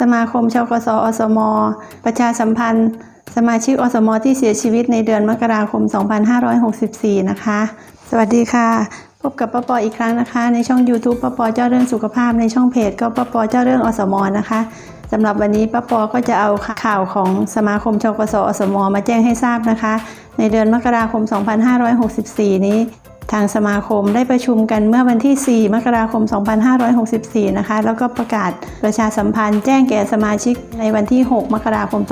สมาคมชกสอสม ประชาสัมพันธ์ สมาชิกอสม ที่เสียชีวิตในเดือนมกราคม 2564 นะคะ สวัสดีค่ะ พบกับป้าปออีกครั้งนะคะ ในช่อง YouTube ป้าปอเจ้าเรื่องสุขภาพในช่องเพจ ก็ป้าปอเจ้าเรื่องอสมนะคะสำหรับวันนี้ป้าปอก็จะเอาข่าวของสมาคมชกสอสม มาแจ้งให้ทราบนะคะ ในเดือนมกราคม 2564 นี้ ทางสมาคมได้ประชุมกันเมื่อวันที่ 4 มกราคม 2564 นะคะ แล้วก็ประกาศประชาสัมพันธ์แจ้งแก่สมาชิกในวันที่ 6 มกราคม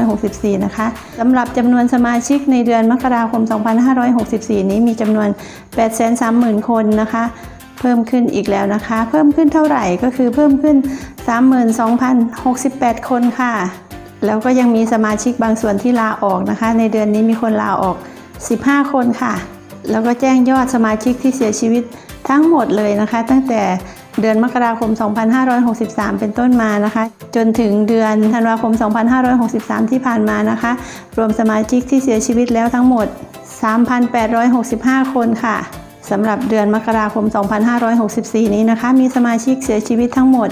2564 นะคะสำหรับจำนวนสมาชิกในเดือนมกราคม 2564 นี้มีจำนวน 830,000 คนนะคะ เพิ่มขึ้นอีกแล้วนะคะ เพิ่มขึ้นเท่าไหร่ก็คือเพิ่มขึ้น 32,068 คนค่ะ แล้วก็ยังมีสมาชิกบางส่วนที่ลาออกนะคะ ในเดือนนี้มีคนลาออก 15 คนค่ะ แล้วก็แจ้งยอดสมาชิกที่เสียชีวิตทั้งหมดเลยนะคะ ตั้งแต่เดือนมกราคม 2563 เป็นต้นมานะคะ จนถึงเดือนธันวาคม 2563 ที่ผ่านมานะคะ รวมสมาชิกที่เสียชีวิตแล้วทั้งหมด 3,865 คนค่ะสำหรับเดือนมกราคม 2564 นี้นะคะ มีสมาชิกเสียชีวิตทั้งหมด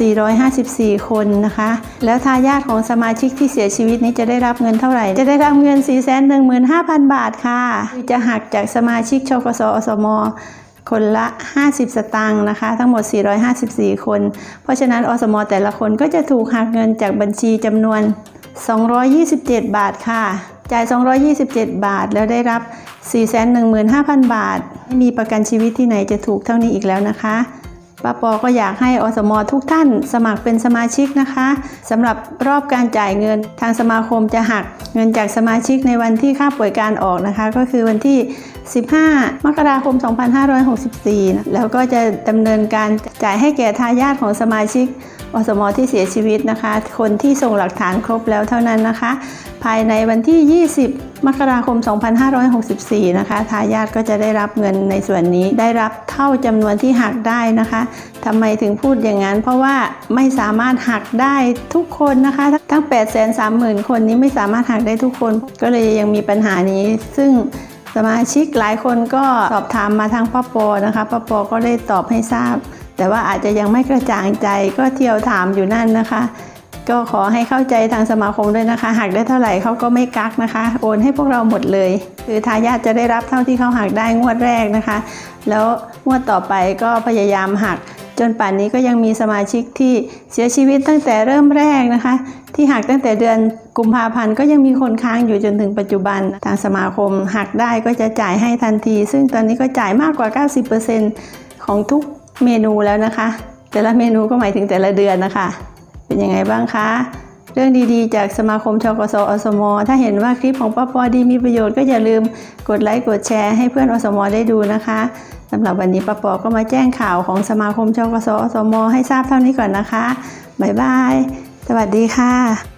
454 คนนะคะ แล้วทายาทของสมาชิกที่เสียชีวิตนี้จะได้รับเงินเท่าไหร่ จะได้รับเงิน 415,000 บาทค่ะ จะหักจากสมาชิกชกสอสมคนละ 50 สตางค์นะคะ ทั้งหมด 454 คน เพราะฉะนั้นอสม แต่ละคนก็จะถูกหักเงินจากบัญชีจำนวน 227 บาทค่ะ จ่าย 227 บาทแล้วได้รับ 415,000 บาท ไม่มีประกันชีวิตที่ไหนจะถูกเท่านี้อีกแล้วนะคะ ป้าปอก็อยากให้อสมทุกท่านสมัครเป็นสมาชิกนะคะสำหรับรอบการจ่ายเงินทางสมาคมจะหักเงินจากสมาชิกในวันที่ค่าป่วยการออกนะคะ ก็คือวันที่ 15 มกราคม 2564นะแล้วก็จะดำเนินการจ่ายให้แก่ทายาทของสมาชิกอสมที่เสียชีวิตนะคะ คนที่ส่งหลักฐานครบแล้วเท่านั้นนะคะ ภายในวันที่ 20 มกราคม 2564 นะคะ ทายาทก็จะได้รับเงินในส่วนนี้ ได้รับเท่าจำนวนที่หักได้นะคะ ทำไมถึงพูดอย่างนั้น เพราะว่าไม่สามารถหักได้ทุกคนนะคะ ทั้ง 830,000 คนนี้ไม่สามารถหักได้ทุกคน ก็เลยยังมีปัญหานี้ ซึ่ง สมาชิกหลายคนก็สอบถามมาทางป้าปอนะคะป้าปอก็ได้ตอบให้ทราบ แต่ว่าอาจจะยังไม่กระจ่างใจก็เที่ยวถามอยู่นั่นนะคะ ก็ขอให้เข้าใจทางสมาคมด้วยนะคะหักได้เท่าไหร่เขาก็ไม่กักนะคะ โอนให้พวกเราหมดเลย คือทายาทจะได้รับเท่าที่เขาหักได้งวดแรกนะคะ แล้วงวดต่อไปก็พยายามหัก จนป่านนี้ก็ยังมีสมาชิกที่เสียชีวิตตั้งแต่เริ่มแรกนะคะ ที่หักตั้งแต่เดือนกุมภาพันธ์ก็ยังมีคนค้างอยู่จนถึงปัจจุบัน ทางสมาคมหักได้ก็จะจ่ายให้ทันที ซึ่งตอนนี้ก็จ่ายมากกว่า 90%ของทุกเมนูแล้วนะคะ แต่ละเมนูก็หมายถึงแต่ละเดือนนะคะ เป็นยังไงบ้างคะ เรื่องดีๆ จากสมาคมชกสอสม ถ้าเห็นว่าคลิปของป้าปอดีมีประโยชน์ก็อย่าลืมกดไลค์กดแชร์ให้เพื่อนอสม ได้ดูนะคะสำหรับวันนี้ป้าปอก็มาแจ้งข่าวของสมาคมชกสอสม ให้ทราบเท่านี้ก่อนนะคะบ๊ายบาย สวัสดีค่ะ